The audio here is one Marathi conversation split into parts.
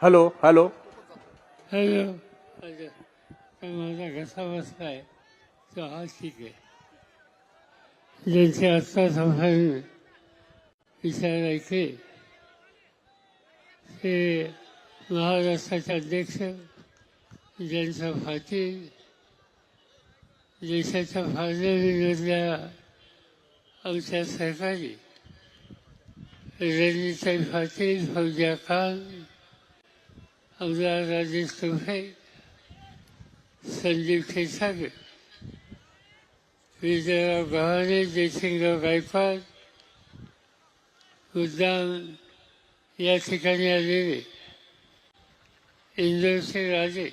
Hello hello. हॅलो तर माझा घसा बसलाय तो हा ठीक आहे. ज्यांचे आत्ता संभाळून विचार ऐकले ते महाराष्ट्राचे अध्यक्ष ज्यांचा फाटी देशाच्या फाळणीमधल्या आमच्या सरकारी रणनीताई फाती फौजा खान आमदार राजेश टोपे संदीप क्षीरसागर विजयराव गव्हाणे जयसिंगराव गायकवाड मुद्दाम या ठिकाणी आलेले इंदोरचे राजे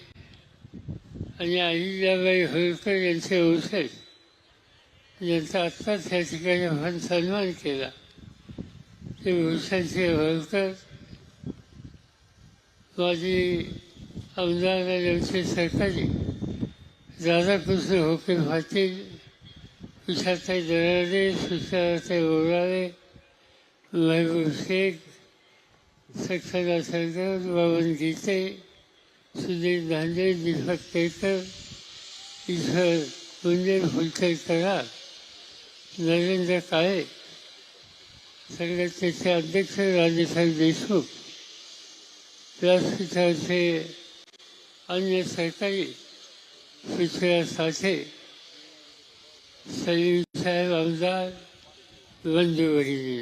आणि अहिल्याबाई होळकर यांचे वंशज यांचा आत्ताच या ठिकाणी आपण सन्मान केला. ते भूषणसिंह होळकर माजी आमदार यांचे सरकारी राधाकृष्ण होके पाटील विशाखाताई दराडे सुशाताई ओराळे महबूब शेख सखदा सरदार बाबन गीते सुधीर धांडे दीपक केळकर ईश्वर कुंजे भुलकर करार नरेंद्र काळे त्याचे अध्यक्ष राजेसाहेब देशमुख व्यासपीठाचे अन्य सरकारी पृथ्वीराज सलीमसाहेब आमदार बंधू भगिनी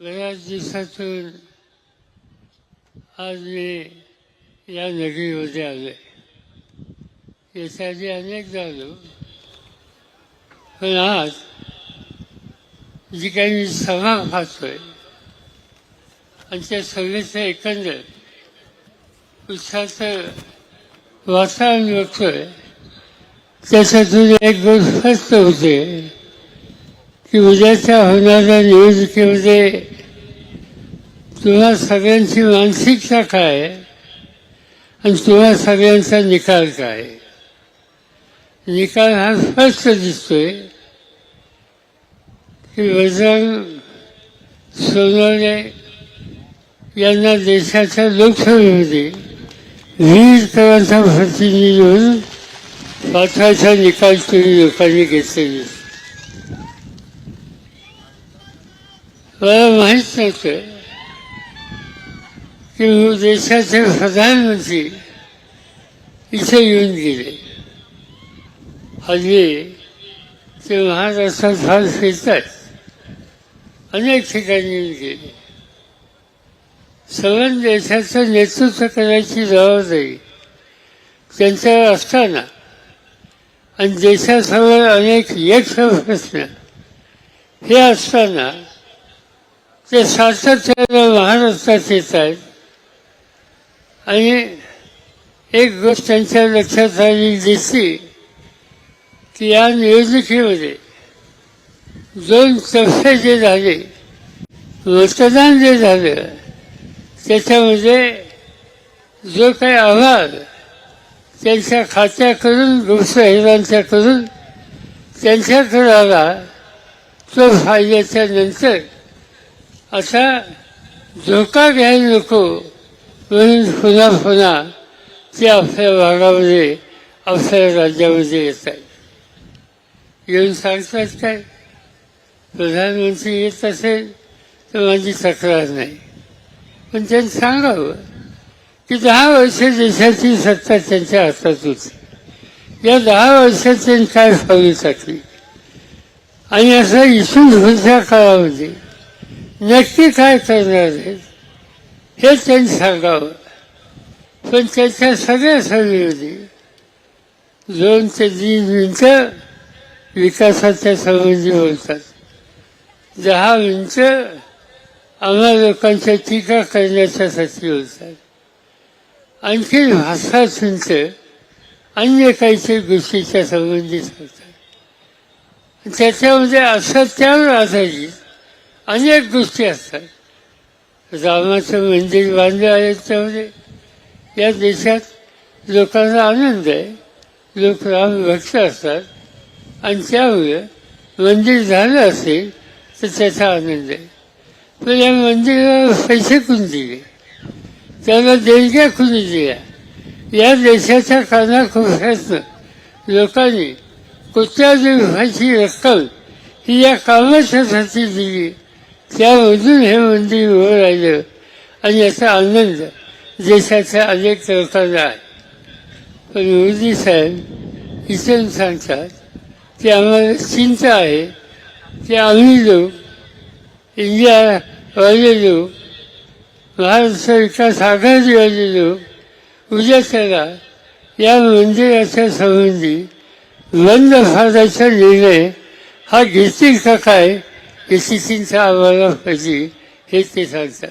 बऱ्याच दिवसातून आज मी या नगरीमध्ये आलोय. याच्या अनेकदा आलो पण आज जी काही मी सभा पाहतोय आणि त्या सभेचं एकंदर उत्साहाचं वातावरण बघतोय त्याच्यातून एक गोष्ट स्पष्ट होते की उद्याच्या होणाऱ्या निवडणुकीमध्ये तुम्हा सगळ्यांची मानसिकता काय आहे आणि तुम्हा सगळ्यांचा निकाल काय? निकाल हा स्पष्ट दिसतोय की वजन सोनवणे यांना देशाच्या लोकसभेमध्ये वीस करांचा प्रतिनिधी म्हणून पाठवायचा निकाल तुम्ही लोकांनी घेतलेली मला माहीत नव्हतं की देशाचे प्रधानमंत्री इथे येऊन गेले. हल्ली ते महाराष्ट्रात फार फिरतात. अनेक ठिकाणी येऊन गेले. सगळ्या देशाचं नेतृत्व करायची जबाबदारी त्यांच्यावर असताना आणि देशासमोर अनेक यक्ष प्रश्न हे असताना ते सातत्यानं महाराष्ट्रात येत आहेत आणि एक गोष्ट त्यांच्या लक्षात आली दिसली की या निवडणुकीमध्ये दोन टप्पे जे झाले मतदान जे झालं त्याच्यामध्ये जो काही अहवाल त्यांच्या खात्याकडून गृहसाहेबांच्याकडून त्यांच्याकडे आला तो फायद्याच्या नंतर आता धोका घ्यायला नको म्हणून पुन्हा पुन्हा ते आपल्या भागामध्ये आपल्या राज्यामध्ये येत आहेत. येऊन सांगतात काय? प्रधानमंत्री येत असेल तर माझी तक्रार नाही. पण त्यांनी सांगावं की दहा वर्ष देशाची सत्ता त्यांच्या हातात होती. या दहा वर्षात त्यांनी काय फावली टाकली आणि असा इशू पुढच्या काळामध्ये नक्की काय करणार आहेत हे त्यांनी सांगावं. पण त्याच्या सगळ्या सभेमध्ये दोन ते तीन मिनटं विकासाच्या संबंधी बोलतात. दहा मिनटं आम्हा लोकांच्या टीका करण्याच्यासाठी होतात आणखी भाषा चिंत अन्य काहीतरी गोष्टीच्या संबंधित होतात त्याच्यामध्ये असत्यावर आधारित अनेक गोष्टी असतात. रामाचं मंदिर बांधलं आहे त्यामध्ये. या देशात लोकांना आनंद आहे. लोक राम भक्त असतात. आणि त्यामुळे मंदिर झालं असेल तर त्याचा आनंद आहे. पण या मंदिराला पैसे कोण दिले त्याला देणग्या कुणी दिल्या या देशाच्या कानाकोपऱ्यातनं लोकांनी कोट्यावधी रुपयाची रक्कम ही या कामाच्यासाठी दिली. त्यामधून हे मंदिर उभं राहिलं आणि याचा आनंद देशाच्या अनेक लोकांना आहे. पण मोदी साहेब इथून सांगतात की आम्हाला चिंता आहे की आम्ही लोक इंडिया लोक महाराष्ट्र विकास आघाडीवाले लोक उद्या त्याला या मंदिराच्या संबंधी बंद फाडायचा निर्णय हा घेतील का काय? याची चिंता आम्हाला पाहिजे हे ते सांगतात.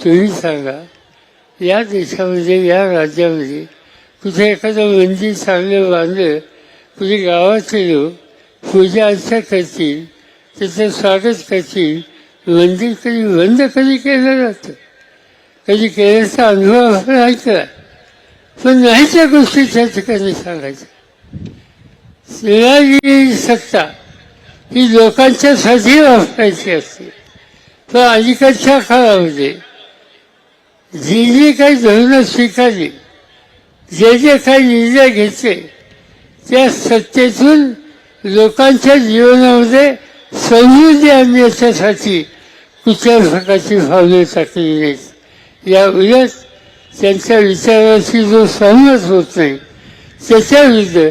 तुम्ही सांगा. या देशामध्ये या राज्यामध्ये कुठे एखादं मंदिर चांगलं बांधलं कुठे गावाचे लोक पूजा अर्चा करतील त्याचं स्वागत करतील मंदिर कधी बंद कधी केलं जातं? कधी केल्याचा अनुभव राहायचा? पण नाही त्या गोष्टी त्या ठिकाणी सांगायच्या. सेवागिरी सत्ता ही लोकांच्यासाठी वापरायची असते. पण अलीकडच्या काळामध्ये जी जी काही धोरणं स्वीकारली जे जे काही निर्णय घेतले त्या सत्तेतून लोकांच्या जीवनामध्ये समृद्धी आणण्याच्यासाठी कुठल्याच प्रकारची भावने टाकली नाहीत या उलट त्यांच्या विचाराशी जो सहमत होत नाही त्याच्याविरुद्ध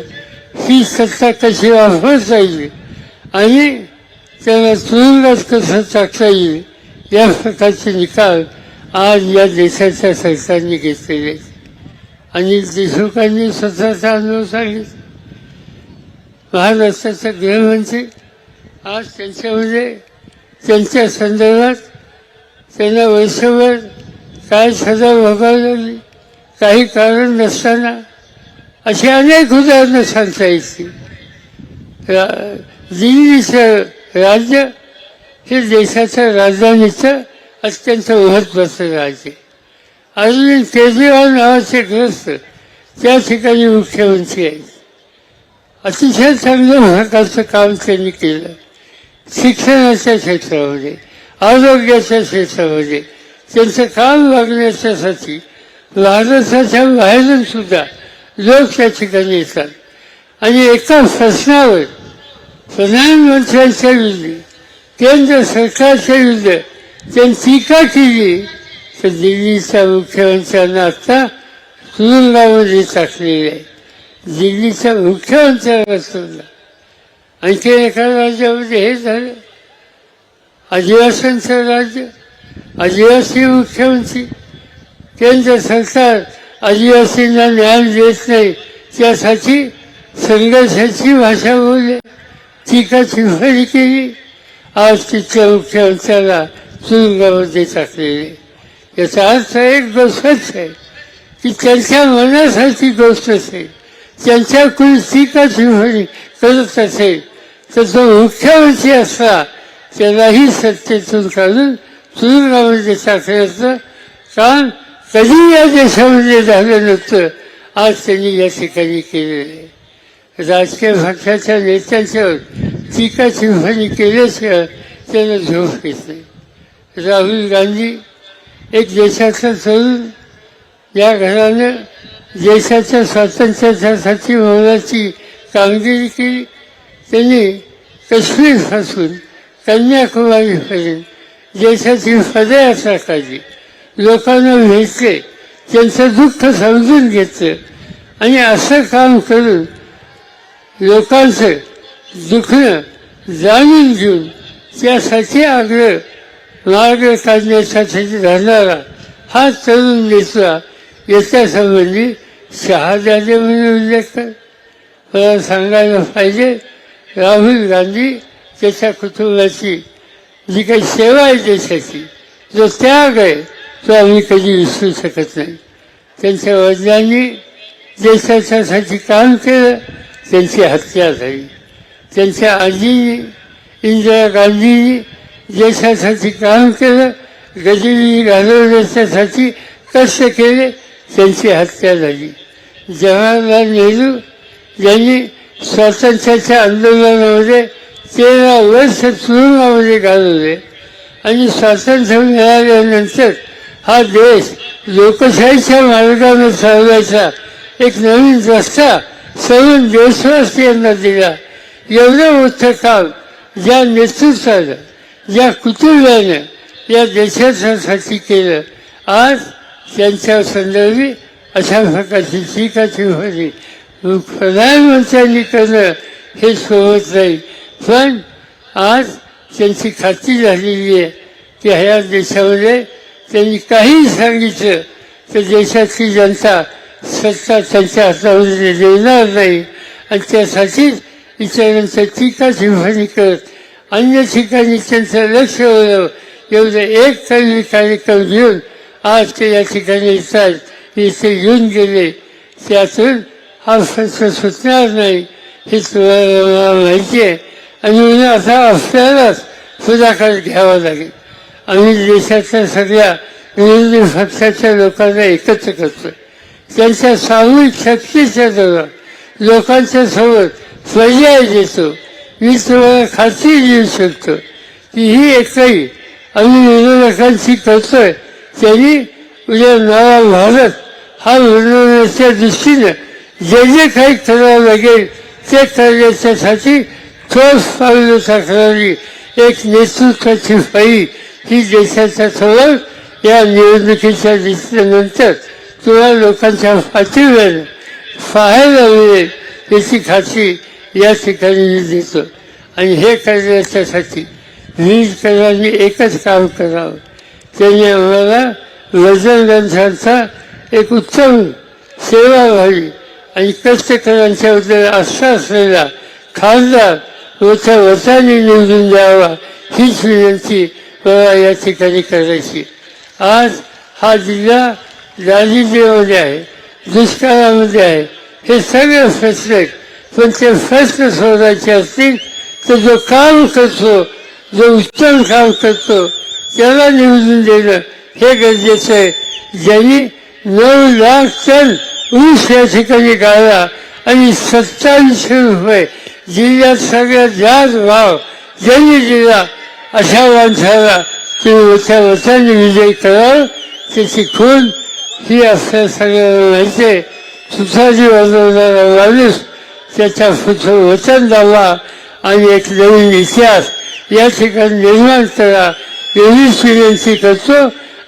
ही सत्ता कशी वापरता येईल आणि त्यांना तुरुंगात कसं टाकता येईल या प्रकारचे निकाल आज या देशाच्या सरकारने घेतलेले आणि देशमुखांनी स्वतःचा अनुभव सांगितला. महाराष्ट्राचे गृहमंत्री आज त्यांच्यामध्ये त्यांच्या संदर्भात त्यांना वर्षभर काय सजा भोगावी लागली काही कारण नसताना अशी अनेक उदाहरणं सांगता येतील. रा- दिल्लीचं राज्य हे देशाच्या राजधानीचं अत्यंत महत्त्वाचं राज्य अरविंद केजरीवाल नावाचे ग्रस्त त्या ठिकाणी मुख्यमंत्री आहेत. अतिशय चांगलं प्रकारचं काम त्यांनी केलं. शिक्षणाच्या क्षेत्रामध्ये आरोग्याच्या क्षेत्रामध्ये त्यांचं काम लागण्याच्यासाठी भारताच्या बाहेरून सुद्धा लोक त्या ठिकाणी येतात. आणि एका प्रश्नावर प्रधानमंत्र्यांच्या विरुद्ध केंद्र सरकारच्या विरुद्ध त्यांनी टीका केली. तर दिल्लीच्या मुख्यमंत्र्यांना आता तुरुंगामध्ये टाकलेले आहे. दिल्लीच्या मुख्यमंत्र्यांना सुद्धा आणखी एका राज्यामध्ये हे झालं. आदिवासींचं राज्य आदिवासी मुख्यमंत्री केंद्र सरकार आदिवासींना न्याय देत नाही त्यासाठी संघर्षाची भाषा बोलली. टीका भरी केली. आज तिथल्या मुख्यमंत्र्याला तुरुंगामध्ये टाकलेले. याचा अर्थ एक गोष्टच आहे की त्यांच्या मनासारखी गोष्ट असेल त्यांच्याकडून ती का भरी करत असेल तर जो मुख्यमंत्री असला त्यालाही सत्तेतून काढून तुरुंगामध्ये टाकण्याचं कारण कधी या देशामध्ये झालं नव्हतं आज त्यांनी या ठिकाणी केलेलं आहे. राजकीय पक्षाच्या नेत्यांच्यावर टीका चिंफणी केल्याशिवाय त्यांना झोप येत नाही. राहुल गांधी एक देशाचा तरुण या घरानं देशाच्या स्वातंत्र्यासाठी होण्याची कामगिरी केली. त्यांनी काश्मीरपासून कन्याकुमारीपर्यंत देशाची पदयात्रा काढली लोकांना भेटले. त्यांचं दुःख समजून घेतलं. आणि असं काम करून लोकांचं दुखणं जाणून घेऊन त्यासाठी आग्रह मार्ग काढण्यासाठी राहणारा हा तरुण नेता याच्यासंबंधी शहाजादे म्हणून मला सांगायला पाहिजे राहुल गांधी त्याच्या कुटुंबाची जी काही सेवा आहे देशाची जो त्याग आहे तो आम्ही कधी विसरू शकत नाही. त्यांच्या वडिलांनी देशाच्यासाठी काम केलं त्यांची हत्या झाली. त्यांच्या आजींनी इंदिरा गांधींनी देशासाठी काम केलं गरिबी घालवण्याच्यासाठी कष्ट केले त्यांची हत्या झाली. जवाहरलाल नेहरू यांनी स्वातंत्र्याच्या आंदोलनामध्ये तेरा वर्ष तुरुंगामध्ये घालवले. आणि स्वातंत्र्य मिळाल्यानंतर हा देश लोकशाहीच्या मार्गाने चालवायचा एक नवीन रस्ता सर्व देशवासियांना दिला. एवढं मोठं काम ज्या नेतृत्वानं ज्या कुटुंबानं या देशासाठी केलं आज त्यांच्या संदर्भी अशा प्रकारची टीकाची होती? प्रधानमंत्र्यांनी करणं हे सोबत नाही. पण आज त्यांची खात्री झालेली आहे की ह्या देशामध्ये त्यांनी काहीही सांगितलं तर देशातली जनता सत्ता त्यांच्या हातामध्ये देणार नाही. आणि त्यासाठीच इतरांच्या टीका टिप्पणी करत अन्य ठिकाणी त्यांचं लक्ष एवढं एक तरी कार्यक्रम घेऊन आज ते या ठिकाणी येतात. इथे घेऊन गेले त्यातून हा प्रश्न सुटणार नाही हे तुम्हाला मला माहिती आहे आणि म्हणून आता आपल्यालाच पुढाकार घ्यावा लागेल आम्ही देशातल्या सगळ्या विरोधी पक्षाच्या लोकांना एकत्र करतो। त्यांच्या सामूहिक शक्तीच्या जवळ लोकांच्या सोबत पर्याय देतो मी तुम्हाला खात्री देऊ शकतो की ही एकही आम्ही विरोधकांशी करतोय त्यांनी उद्या नवा भारत हा बनवण्याच्या दृष्टीनं जे जे काही करावं लागेल ते ठरण्याच्यासाठी ठोस पावलं टाकणारी एक नेतृत्वाची फाई ही देशाच्या समोर या निवडणुकीच्या दिसल्यानंतर तुम्हाला लोकांच्या पाठीवर पाहायला मिळेल याची खात्री या ठिकाणी मी देतो. आणि हे करण्याच्यासाठी वीजकरांनी एकच काम करावं. त्यांनी आम्हाला वजनग्रंथांचा एक उत्तम सेवा व्हावी आणि कष्टकऱ्यांच्याबद्दल आस्था असलेला खासदार मोठ्या वचाने निवडून द्यावा हीच विनंती मला या ठिकाणी करायची. आज हा जिल्हा दारिद्र्यामध्ये आहे दुष्काळामध्ये आहे. हे सगळे प्रश्न आहेत. पण ते प्रश्न सोडायचे असतील तर जो काम करतो जो उत्तम काम करतो त्याला निवडून देणं हे गरजेचं आहे. ज्यांनी नऊ लाख टन ऊस या ठिकाणी गाळला आणि सत्तावीसशे रुपये जिल्ह्यात सगळ्यात जास्त भाव ज्यांनी दिला अशा माणसाला तुम्ही मोठ्या वचाने विजय कराल त्याची खून ही असल्या सगळ्यांना माहिती आहे. तुझाजी वाजवणारा माणूस त्याच्या पुढचं वचन द्यावा आणि एक नवीन इतिहास या ठिकाणी निर्माण करा एवढीच विनंती करतो.